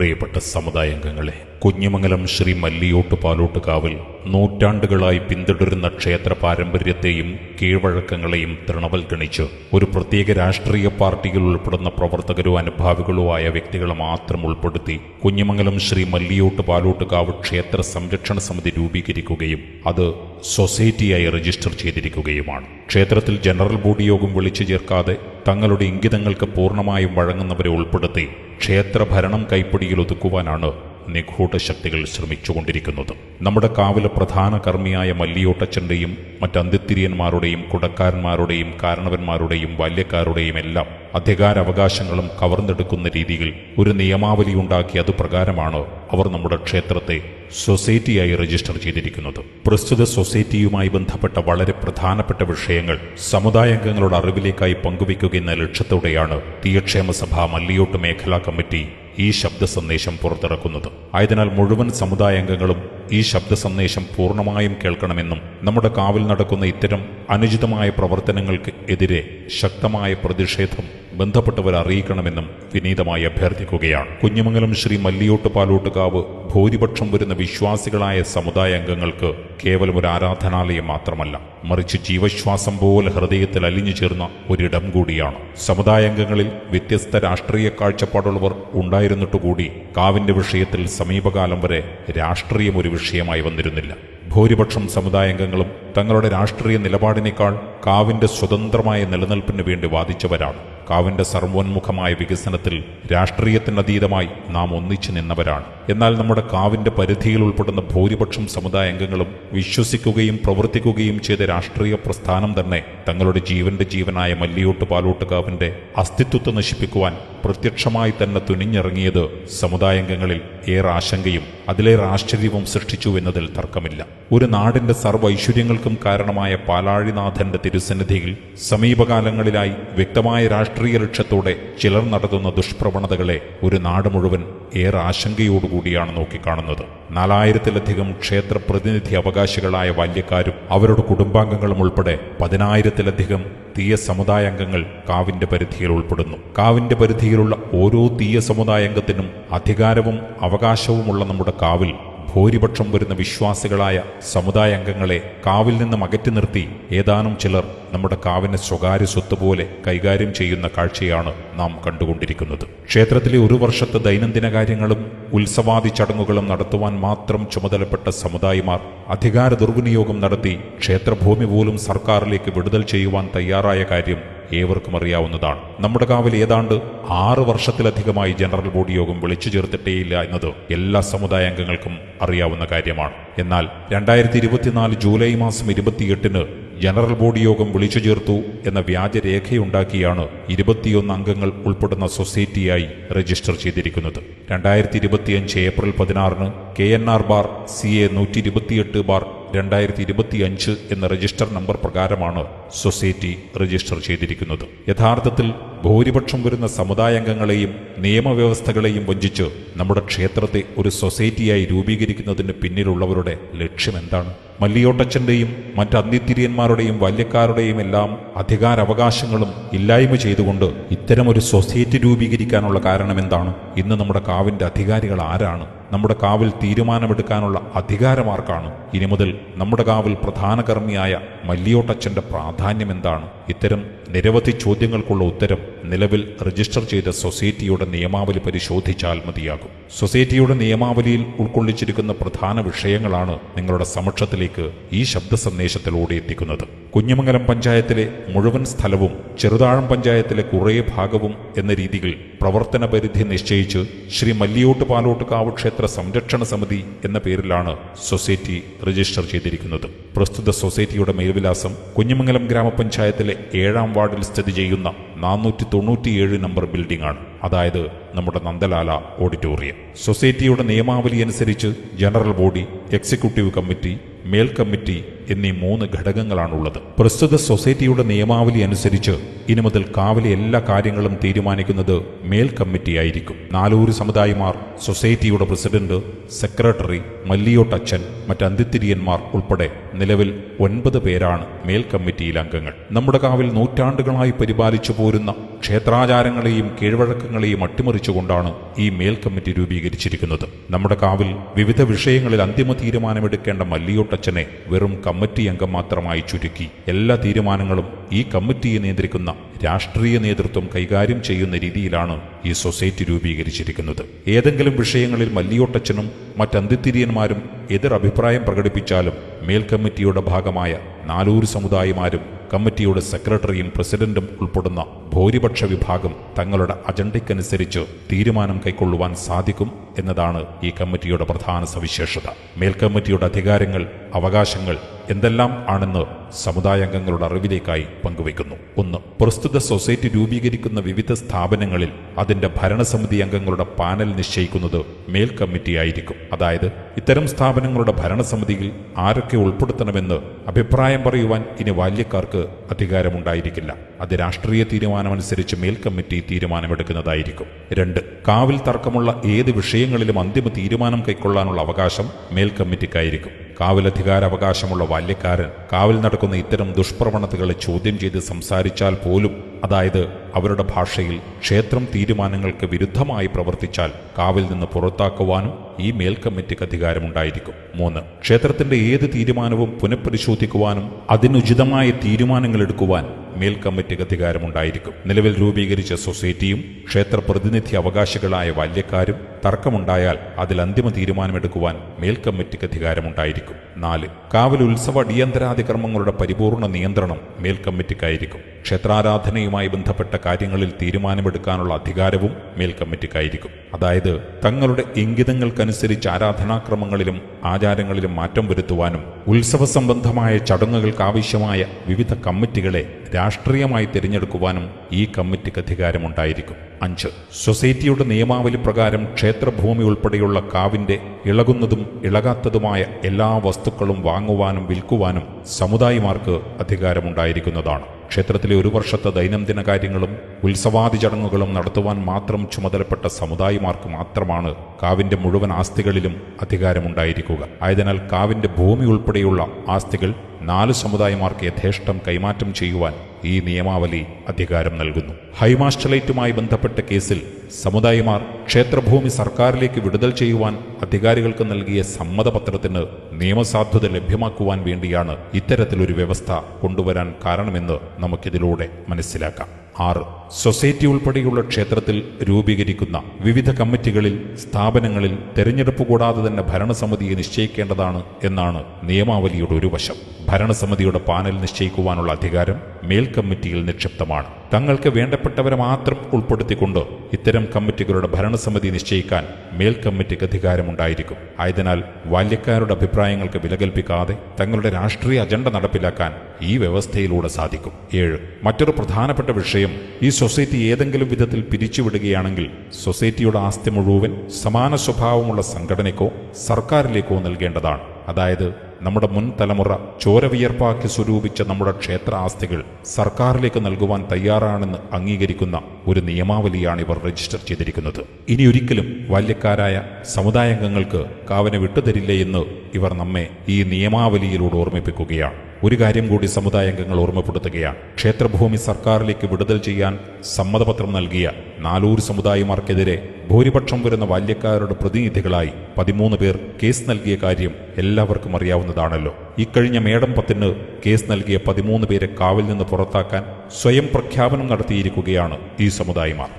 പ്രിയപ്പെട്ട സമുദായാംഗങ്ങളെ കുഞ്ഞുമംഗലം ശ്രീ മല്ലിയോട്ട് പാലോട്ട് കാവൽ നൂറ്റാണ്ടുകളായി പിന്തുടരുന്ന ക്ഷേത്ര പാരമ്പര്യത്തെയും കീഴ്വഴക്കങ്ങളെയും തൃണവൽഗണിച്ച് ഒരു പ്രത്യേക രാഷ്ട്രീയ പാർട്ടിയിൽ ഉൾപ്പെടുന്ന പ്രവർത്തകരോ അനുഭാവികളോ ആയ വ്യക്തികളെ മാത്രം ഉൾപ്പെടുത്തി കുഞ്ഞുമംഗലം ശ്രീ മല്ലിയോട്ട് പാലോട്ട് കാവ് ക്ഷേത്ര സംരക്ഷണ സമിതി രൂപീകരിക്കുകയും അത് സൊസൈറ്റിയായി രജിസ്റ്റർ ചെയ്തിരിക്കുകയുമാണ്. ക്ഷേത്രത്തിൽ ജനറൽ ബോഡി യോഗം വിളിച്ചു ചേർക്കാതെ തങ്ങളുടെ ഇംഗിതങ്ങൾക്ക് പൂർണമായും വഴങ്ങുന്നവരെ ഉൾപ്പെടുത്തി ക്ഷേത്രഭരണം കൈപ്പിടിയിൽ ഒതുക്കുവാനാണ് നിഗൂഢ ശക്തികൾ ശ്രമിച്ചുകൊണ്ടിരിക്കുന്നത്. നമ്മുടെ കാവിലെ പ്രധാന കർമ്മിയായ മല്ലിയോട്ടച്ചന്റെയും മറ്റ് അന്ത്യത്തിരിയന്മാരുടെയും കുടക്കാരന്മാരുടെയും കാരണവന്മാരുടെയും ബാല്യക്കാരുടെയും എല്ലാം അധികാരാവകാശങ്ങളും കവർന്നെടുക്കുന്ന രീതിയിൽ ഒരു നിയമാവലി ഉണ്ടാക്കി അതുപ്രകാരമാണ് അവർ നമ്മുടെ ക്ഷേത്രത്തെ സൊസൈറ്റിയായി രജിസ്റ്റർ ചെയ്തിരിക്കുന്നത്. പ്രസ്തുത സൊസൈറ്റിയുമായി ബന്ധപ്പെട്ട വളരെ പ്രധാനപ്പെട്ട വിഷയങ്ങൾ സമുദായാംഗങ്ങളുടെ അറിവിലേക്കായി പങ്കുവയ്ക്കുക എന്ന ലക്ഷ്യത്തോടെയാണ് തീയക്ഷേമ സഭ മല്ലിയോട്ട് മേഖലാ കമ്മിറ്റി ഈ ശബ്ദ സന്ദേശം പുറത്തിറക്കുന്നത്. ആയതിനാൽ മുഴുവൻ സമുദായാംഗങ്ങളും ഈ ശബ്ദ സന്ദേശം പൂർണമായും കേൾക്കണമെന്നും നമ്മുടെ കാവിൽ നടക്കുന്ന ഇത്തരം അനുചിതമായ പ്രവർത്തനങ്ങൾക്ക് എതിരെ ശക്തമായ പ്രതിഷേധം ബന്ധപ്പെട്ടവർ അറിയിക്കണമെന്നും വിനീതമായി അഭ്യർത്ഥിക്കുകയാണ്. കുഞ്ഞുമംഗലം ശ്രീ മല്ലിയോട്ട് പാലോട്ടുകാവ് ഭൂരിപക്ഷം വരുന്ന വിശ്വാസികളായ സമുദായ അംഗങ്ങൾക്ക് കേവലം ഒരു ആരാധനാലയം മാത്രമല്ല മറിച്ച് ജീവശ്വാസം പോലെ ഹൃദയത്തിൽ അലിഞ്ഞു ചേർന്ന ഒരിടം കൂടിയാണ്. സമുദായാംഗങ്ങളിൽ വ്യത്യസ്ത രാഷ്ട്രീയ കാഴ്ചപ്പാടുള്ളവർ ഉണ്ടായിരുന്നിട്ടുകൂടി കാവിന്റെ വിഷയത്തിൽ സമീപകാലം വരെ രാഷ്ട്രീയം ഒരു വിഷയമായി വന്നിരുന്നില്ല. ഭൂരിപക്ഷം സമുദായാംഗങ്ങളും തങ്ങളുടെ രാഷ്ട്രീയ നിലപാടിനേക്കാൾ കാവിന്റെ സ്വതന്ത്രമായ നിലനിൽപ്പിന് വേണ്ടി വാദിച്ചവരാണ്. കാവിന്റെ സർവോന്മുഖമായ വികസനത്തിൽ രാഷ്ട്രീയത്തിനതീതമായി നാം ഒന്നിച്ചു നിന്നവരാണ്. എന്നാൽ നമ്മുടെ കാവിന്റെ പരിധിയിൽ ഉൾപ്പെടുന്ന ഭൂരിപക്ഷം സമുദായ അംഗങ്ങളും വിശ്വസിക്കുകയും പ്രവർത്തിക്കുകയും ചെയ്ത രാഷ്ട്രീയ പ്രസ്ഥാനം തന്നെ തങ്ങളുടെ ജീവന്റെ ജീവനായ മല്ലിയോട്ട് പാലോട്ട് കാവിന്റെ അസ്തിത്വത്തെ നശിപ്പിക്കുവാൻ പ്രത്യക്ഷമായി തന്നെ തുനിഞ്ഞിറങ്ങിയത് സമുദായാംഗങ്ങളിൽ ഏറെ ആശങ്കയും അതിലേറെ ആശ്ചര്യവും സൃഷ്ടിച്ചു എന്നതിൽ തർക്കമില്ല. ഒരു നാടിന്റെ സർവ ഐശ്വര്യങ്ങൾക്കും കാരണമായ പാലാഴിനാഥന്റെ തിരുസന്നിധിയിൽ സമീപകാലങ്ങളിലായി വ്യക്തമായ രാഷ്ട്രീയ ലക്ഷ്യത്തോടെ ചിലർ നടത്തുന്ന ദുഷ്പ്രവണതകളെ ഒരു നാട് മുഴുവൻ ഏറെ ആശങ്കയോടുകൂടിയാണ് നോക്കിക്കാണുന്നത്. നാലായിരത്തിലധികം ക്ഷേത്ര പ്രതിനിധി അവകാശികളായ ബാല്യക്കാരും അവരുടെ കുടുംബാംഗങ്ങളും ഉൾപ്പെടെ പതിനായിരത്തിലധികം തീയ സമുദായാംഗങ്ങൾ കാവിന്റെ പരിധിയിൽ ഉൾപ്പെടുന്നു. കാവിന്റെ പരിധിയിലുള്ള ഓരോ തീയ സമുദായാംഗത്തിനും അധികാരവും അവകാശവുമുള്ള നമ്മുടെ കാവിൽ ഭൂരിപക്ഷം വരുന്ന വിശ്വാസികളായ സമുദായാംഗങ്ങളെ കാവിൽ നിന്ന് അകറ്റി നിർത്തി ഏതാനും ചിലർ നമ്മുടെ കാവിനെ സ്വകാര്യ സ്വത്ത് പോലെ കൈകാര്യം ചെയ്യുന്ന കാഴ്ചയാണ് നാം കണ്ടുകൊണ്ടിരിക്കുന്നത്. ക്ഷേത്രത്തിലെ ഒരു വർഷത്തെ ദൈനംദിന കാര്യങ്ങളും ഉത്സവാദി ചടങ്ങുകളും നടത്തുവാൻ മാത്രം ചുമതലപ്പെട്ട സമുദായിമാർ അധികാര ദുർവിനിയോഗം നടത്തി ക്ഷേത്രഭൂമി പോലും സർക്കാരിലേക്ക് വിടുതൽ ചെയ്യുവാൻ തയ്യാറായ കാര്യം ഏവർക്കും അറിയാവുന്നതാണ്. നമ്മുടെ കാവിൽ ഏതാണ്ട് ആറ് വർഷത്തിലധികമായി ജനറൽ ബോഡി യോഗം വിളിച്ചു ചേർത്തിട്ടേയില്ല എന്നത് എല്ലാ സമുദായ അംഗങ്ങൾക്കും അറിയാവുന്ന കാര്യമാണ്. എന്നാൽ രണ്ടായിരത്തി ഇരുപത്തിനാല് ജൂലൈ മാസം ഇരുപത്തിയെട്ടിന് ജനറൽ ബോഡി യോഗം വിളിച്ചു ചേർത്തു എന്ന വ്യാജരേഖയുണ്ടാക്കിയാണ് ഇരുപത്തിയൊന്ന് അംഗങ്ങൾ ഉൾപ്പെടുന്ന സൊസൈറ്റിയായി രജിസ്റ്റർ ചെയ്തിരിക്കുന്നത്. രണ്ടായിരത്തി ഇരുപത്തിയഞ്ച് ഏപ്രിൽ പതിനാറിന് K N R bar C A നൂറ്റി ഇരുപത്തിയെട്ട് ബാർ രണ്ടായിരത്തി ഇരുപത്തിയഞ്ച് എന്ന രജിസ്റ്റർ നമ്പർ പ്രകാരമാണ് സൊസൈറ്റി രജിസ്റ്റർ ചെയ്തിരിക്കുന്നത്. യഥാർത്ഥത്തിൽ ഭൂരിപക്ഷം വരുന്ന സമുദായാംഗങ്ങളെയും നിയമവ്യവസ്ഥകളെയും വഞ്ചിച്ച് നമ്മുടെ ക്ഷേത്രത്തെ ഒരു സൊസൈറ്റിയായി രൂപീകരിക്കുന്നതിന് പിന്നിലുള്ളവരുടെ ലക്ഷ്യമെന്താണ് മല്ലിയോട്ടച്ചന്റെയും മറ്റ് അന്ത്യത്തിരിയന്മാരുടെയും ബാല്യക്കാരുടെയും എല്ലാം അധികാരാവകാശങ്ങളും ഇല്ലായ്മ ചെയ്തുകൊണ്ട് ഇത്തരമൊരു സൊസൈറ്റി രൂപീകരിക്കാനുള്ള കാരണം എന്താണ് ഇന്ന് നമ്മുടെ കാവിന്റെ അധികാരികൾ ആരാണ്? നമ്മുടെ കാവിൽ തീരുമാനമെടുക്കാനുള്ള അധികാരമാർക്കാണ്? ഇനി മുതൽ നമ്മുടെ കാവിൽ പ്രധാന കർമ്മിയായ മല്ലിയോട്ടച്ഛന്റെ പ്രാധാന്യം എന്താണ് ഇത്തരം നിരവധി ചോദ്യങ്ങൾക്കുള്ള ഉത്തരം നിലവിൽ രജിസ്റ്റർ ചെയ്ത സൊസൈറ്റിയുടെ നിയമാവലി പരിശോധിച്ചാൽ മതിയാകും. സൊസൈറ്റിയുടെ നിയമാവലിയിൽ ഉൾക്കൊള്ളിച്ചിരിക്കുന്ന പ്രധാന വിഷയങ്ങളാണ് നിങ്ങളുടെ സമക്ഷത്തിലേക്ക് ഈ ശബ്ദ സന്ദേശത്തിലൂടെ എത്തിക്കുന്നത്. കുഞ്ഞുമംഗലം പഞ്ചായത്തിലെ മുഴുവൻ സ്ഥലവും ചെറുതാഴം പഞ്ചായത്തിലെ കുറേ ഭാഗവും എന്ന രീതിയിൽ പ്രവർത്തന പരിധി നിശ്ചയിച്ച് ശ്രീ മല്ലിയോട്ട് പാലോട്ട് ക്ഷേത്ര സംരക്ഷണ സമിതി എന്ന പേരിലാണ് സൊസൈറ്റി രജിസ്റ്റർ ചെയ്തിരിക്കുന്നത്. പ്രസ്തുത സൊസൈറ്റിയുടെ മേൽവിലാസം കുഞ്ഞുമംഗലം ഗ്രാമപഞ്ചായത്തിലെ ഏഴാം വാർഡിൽ സ്ഥിതി ചെയ്യുന്ന നാനൂറ്റി തൊണ്ണൂറ്റിയേഴ് നമ്പർ ബിൽഡിംഗ് ആണ്. അതായത് നമ്മുടെ നന്ദലാല ഓഡിറ്റോറിയം. സൊസൈറ്റിയുടെ നിയമാവലി അനുസരിച്ച് ജനറൽ ബോഡി എക്സിക്യൂട്ടീവ് കമ്മിറ്റി മേൽ കമ്മിറ്റി എന്നീ മൂന്ന് ഘടകങ്ങളാണുള്ളത്. പ്രസ്തുത സൊസൈറ്റിയുടെ നിയമാവലി അനുസരിച്ച് ഇനി മുതൽ കാവിലെ എല്ലാ കാര്യങ്ങളും തീരുമാനിക്കുന്നത് മേൽ കമ്മിറ്റി ആയിരിക്കും. നാലൂര് സമുദായമാർ സൊസൈറ്റിയുടെ പ്രസിഡന്റ് സെക്രട്ടറി മല്ലിയോട്ടച്ഛൻ മറ്റ് അന്തിത്തിരിയന്മാർ ഉൾപ്പെടെ നിലവിൽ ഒൻപത് പേരാണ് മേൽ കമ്മിറ്റിയിൽ അംഗങ്ങൾ. നമ്മുടെ കാവിൽ നൂറ്റാണ്ടുകളായി പരിപാലിച്ചു പോരുന്ന ക്ഷേത്രാചാരങ്ങളെയും കീഴ്വഴക്കങ്ങളെയും അട്ടിമറിച്ചുകൊണ്ടാണ് ഈ മേൽ കമ്മിറ്റി രൂപീകരിച്ചിരിക്കുന്നത്. നമ്മുടെ കാവിൽ വിവിധ വിഷയങ്ങളിൽ അന്തിമ തീരുമാനമെടുക്കേണ്ട മല്ലിയോട്ടച്ഛനെ വെറും കമ്മിറ്റി അംഗം മാത്രമായി ചുരുക്കി. എല്ലാ തീരുമാനങ്ങളും ഈ കമ്മിറ്റിയെ നിയന്ത്രിക്കുന്ന രാഷ്ട്രീയ നേതൃത്വം കൈകാര്യം ചെയ്യുന്ന രീതിയിലാണ് ഈ സൊസൈറ്റി രൂപീകരിച്ചിരിക്കുന്നത്. ഏതെങ്കിലും വിഷയങ്ങളിൽ മല്ലിയോട്ടച്ചനും മറ്റന്തിത്തിരിയന്മാരും എതിർ അഭിപ്രായം പ്രകടിപ്പിച്ചാലും മേൽ കമ്മിറ്റിയുടെ ഭാഗമായ നാലൂർ സമുദായമാരും കമ്മിറ്റിയുടെ സെക്രട്ടറിയും പ്രസിഡന്റും ഉൾപ്പെടുന്ന ഭൂരിപക്ഷ വിഭാഗം തങ്ങളുടെ അജണ്ടയ്ക്കനുസരിച്ച് തീരുമാനം കൈക്കൊള്ളുവാൻ സാധിക്കും എന്നതാണ് ഈ കമ്മിറ്റിയുടെ പ്രധാന സവിശേഷത. മേൽക്കമ്മിറ്റിയുടെ അധികാരങ്ങൾ അവകാശങ്ങൾ എന്തെല്ലാം ആണെന്ന് സമുദായാംഗങ്ങളുടെ അറിവിലേക്കായി പങ്കുവയ്ക്കുന്നു. ഒന്ന് പ്രസ്തുത സൊസൈറ്റി രൂപീകരിക്കുന്ന വിവിധ സ്ഥാപനങ്ങളിൽ അതിന്റെ ഭരണസമിതി അംഗങ്ങളുടെ പാനൽ നിശ്ചയിക്കുന്നത് മേൽ കമ്മിറ്റി ആയിരിക്കും. അതായത് ഇത്തരം സ്ഥാപനങ്ങളുടെ ഭരണസമിതിയിൽ ആരൊക്കെ ഉൾപ്പെടുത്തണമെന്ന് അഭിപ്രായം പറയുവാൻ ഇനി ബാല്യക്കാർക്ക് അധികാരമുണ്ടായിരിക്കില്ല. അത് രാഷ്ട്രീയ തീരുമാനമനുസരിച്ച് മേൽ കമ്മിറ്റി തീരുമാനമെടുക്കുന്നതായിരിക്കും. രണ്ട് കാവിൽ തർക്കമുള്ള ഏത് വിഷയങ്ങളിലും അന്തിമ തീരുമാനം കൈക്കൊള്ളാനുള്ള അവകാശം മേൽ കമ്മിറ്റിക്കായിരിക്കും. കാവിൽ അവകാശമുള്ള ബാല്യക്കാരൻ കാവൽ നടക്കുന്ന ഇത്തരം ദുഷ്പ്രവണതകളെ ചോദ്യം ചെയ്ത് സംസാരിച്ചാൽ പോലും അതായത് അവരുടെ ഭാഷയിൽ ക്ഷേത്രം തീരുമാനങ്ങൾക്ക് വിരുദ്ധമായി പ്രവർത്തിച്ചാൽ കാവിൽ നിന്ന് പുറത്താക്കുവാനും ഈ മേൽക്കമ്മിറ്റിക്ക് അധികാരമുണ്ടായിരിക്കും. മൂന്ന് ക്ഷേത്രത്തിന്റെ ഏത് തീരുമാനവും പുനഃപരിശോധിക്കുവാനും അതിനുചിതമായ തീരുമാനങ്ങൾ എടുക്കുവാൻ മേൽക്കമ്മിറ്റിക്ക് അധികാരമുണ്ടായിരിക്കും. നിലവിൽ രൂപീകരിച്ച സൊസൈറ്റിയും ക്ഷേത്ര പ്രതിനിധി അവകാശികളായ ബാല്യക്കാരും തർക്കമുണ്ടായാൽ അതിൽ അന്തിമ തീരുമാനമെടുക്കുവാൻ മേൽക്കമ്മിറ്റിക്ക് അധികാരമുണ്ടായിരിക്കും. നാല് കാവൽ ഉത്സവ അടിയന്തരാതിക്രമങ്ങളുടെ പരിപൂർണ നിയന്ത്രണം മേൽക്കമ്മിറ്റിക്കായിരിക്കും ക്ഷേത്രാരാധനയുമായി ബന്ധപ്പെട്ട കാര്യങ്ങളിൽ തീരുമാനമെടുക്കാനുള്ള അധികാരവും മേൽക്കമ്മിറ്റിക്കായിരിക്കും അതായത് തങ്ങളുടെ ഇംഗിതങ്ങൾക്കനുസരിച്ച് ആരാധനാക്രമങ്ങളിലും ആചാരങ്ങളിലും മാറ്റം വരുത്തുവാനും ഉത്സവ സംബന്ധമായ ചടങ്ങുകൾക്ക് ആവശ്യമായ വിവിധ കമ്മിറ്റികളെ രാഷ്ട്രീയമായി തിരഞ്ഞെടുക്കുവാനും ഈ കമ്മിറ്റിക്ക് അധികാരമുണ്ടായിരിക്കും. അഞ്ച്. സൊസൈറ്റിയുടെ നിയമാവലി പ്രകാരം ക്ഷേത്രഭൂമി ഉൾപ്പെടെയുള്ള കാവിന്റെ ഇളകുന്നതും ഇളകാത്തതുമായ എല്ലാ വസ്തുക്കളും വാങ്ങുവാനും വിൽക്കുവാനും സമുദായിമാർക്ക് അധികാരമുണ്ടായിരിക്കുന്നതാണ്. ക്ഷേത്രത്തിലെ ഒരു വർഷത്തെ ദൈനംദിന കാര്യങ്ങളും ഉത്സവാദി ചടങ്ങുകളും നടത്തുവാൻ മാത്രം ചുമതലപ്പെട്ട സമുദായിമാർക്ക് മാത്രമാണ് കാവിന്റെ മുഴുവൻ ആസ്തികളിലും അധികാരമുണ്ടായിരിക്കുക. ആയതിനാൽ കാവിന്റെ ഭൂമി ഉൾപ്പെടെയുള്ള ആസ്തികൾ നാല് സമുദായമാർക്ക് യഥേഷ്ടം കൈമാറ്റം ചെയ്യുവാൻ ഈ നിയമാവലി അധികാരം നൽകുന്നു. ഹൈമാസ്റ്റലൈറ്റുമായി ബന്ധപ്പെട്ട കേസിൽ സമുദായമാർ ക്ഷേത്രഭൂമി സർക്കാരിലേക്ക് വിടുതൽ ചെയ്യുവാൻ അധികാരികൾക്ക് നൽകിയ സമ്മതപത്രത്തിന് നിയമസാധുത ലഭ്യമാക്കുവാൻ വേണ്ടിയാണ് ഇത്തരത്തിലൊരു വ്യവസ്ഥ കൊണ്ടുവരാൻ കാരണമെന്ന് നമുക്കിതിലൂടെ മനസ്സിലാക്കാം. ആറ് സൊസൈറ്റി ഉൾപ്പെടെയുള്ള ക്ഷേത്രത്തിൽ രൂപീകരിക്കുന്ന വിവിധ കമ്മിറ്റികളിൽ സ്ഥാപനങ്ങളിൽ തെരഞ്ഞെടുപ്പ് കൂടാതെ തന്നെ ഭരണസമിതിയെ നിശ്ചയിക്കേണ്ടതാണ് എന്നാണ് നിയമാവലിയുടെ ഒരു വശം. ഭരണസമിതിയുടെ പാനൽ നിശ്ചയിക്കുവാനുള്ള അധികാരം മേൽ കമ്മിറ്റിയിൽ നിക്ഷിപ്തമാണ്. തങ്ങൾക്ക് വേണ്ടപ്പെട്ടവരെ മാത്രം ഉൾപ്പെടുത്തിക്കൊണ്ട് ഇത്തരം കമ്മിറ്റികളുടെ ഭരണസമിതി നിശ്ചയിക്കാൻ മേൽ കമ്മിറ്റിക്ക് അധികാരമുണ്ടായിരിക്കും. ആയതിനാൽ ബാല്യക്കാരുടെ അഭിപ്രായങ്ങൾക്ക് വിലകൽപ്പിക്കാതെ തങ്ങളുടെ രാഷ്ട്രീയ അജണ്ട നടപ്പിലാക്കാൻ ഈ വ്യവസ്ഥയിലൂടെ സാധിക്കും. ഏഴ്. മറ്റൊരു പ്രധാനപ്പെട്ട വിഷയം ഈ സൊസൈറ്റി ഏതെങ്കിലും വിധത്തിൽ പിരിച്ചുവിടുകയാണെങ്കിൽ സൊസൈറ്റിയുടെ ആസ്തി മുഴുവൻ സമാന സ്വഭാവമുള്ള സംഘടനയ്ക്കോ സർക്കാരിലേക്കോ നൽകേണ്ടതാണ്. അതായത് നമ്മുടെ മുൻ തലമുറ ചോരവിയർപ്പാക്കി സ്വരൂപിച്ച നമ്മുടെ ക്ഷേത്ര ആസ്തികൾ സർക്കാരിലേക്ക് നൽകുവാൻ തയ്യാറാണെന്ന് അംഗീകരിക്കുന്ന ഒരു നിയമാവലിയാണ് ഇവർ രജിസ്റ്റർ ചെയ്തിരിക്കുന്നത്. ഇനി ഒരിക്കലും ബാല്യക്കാരായ സമുദായാംഗങ്ങൾക്ക് കാവനെ വിട്ടുതരില്ലേ എന്ന് ഇവർ നമ്മെ ഈ നിയമാവലിയിലൂടെ ഓർമ്മിപ്പിക്കുകയാണ്. ഒരു കാര്യം കൂടി സമുദായാംഗങ്ങൾ ഓർമ്മപ്പെടുത്തുകയാണ് ക്ഷേത്രഭൂമി സർക്കാരിലേക്ക് വിടുതൽ ചെയ്യാൻ സമ്മതപത്രം നൽകിയ നാലൂർ സമുദായമാർക്കെതിരെ ഭൂരിപക്ഷം വരുന്ന ബാല്യക്കാരുടെ പ്രതിനിധികളായി പതിമൂന്ന് പേർ കേസ് നൽകിയ കാര്യം എല്ലാവർക്കും അറിയാവുന്നതാണല്ലോ. ഇക്കഴിഞ്ഞ മേടം പത്തിന് കേസ് നൽകിയ പതിമൂന്ന് പേരെ കാവിൽ നിന്ന് പുറത്താക്കാൻ സ്വയം പ്രഖ്യാപനം നടത്തിയിരിക്കുകയാണ് ഈ സമുദായമാർ.